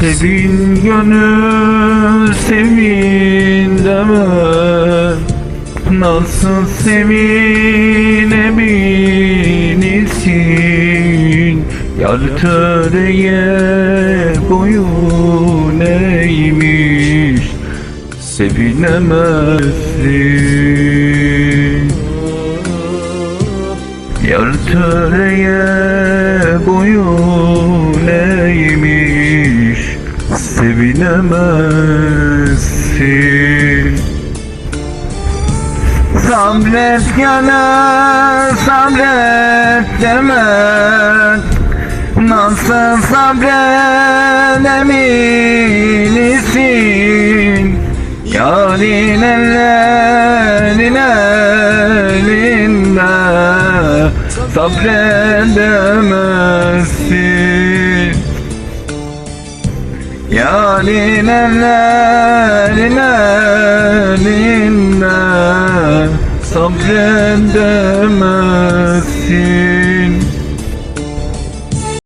Sevin gönül sevin deme. Nasıl sevinebilirsin Yar töreye boyun eğmiş. Sevinemezsin. Yar Sevinemezsin. Sabret gönül sabret demen Nasıl sabredemelisin Yarın ellerin elinde Sabredemezsin Yarın ellerin elinde Sabredemezsin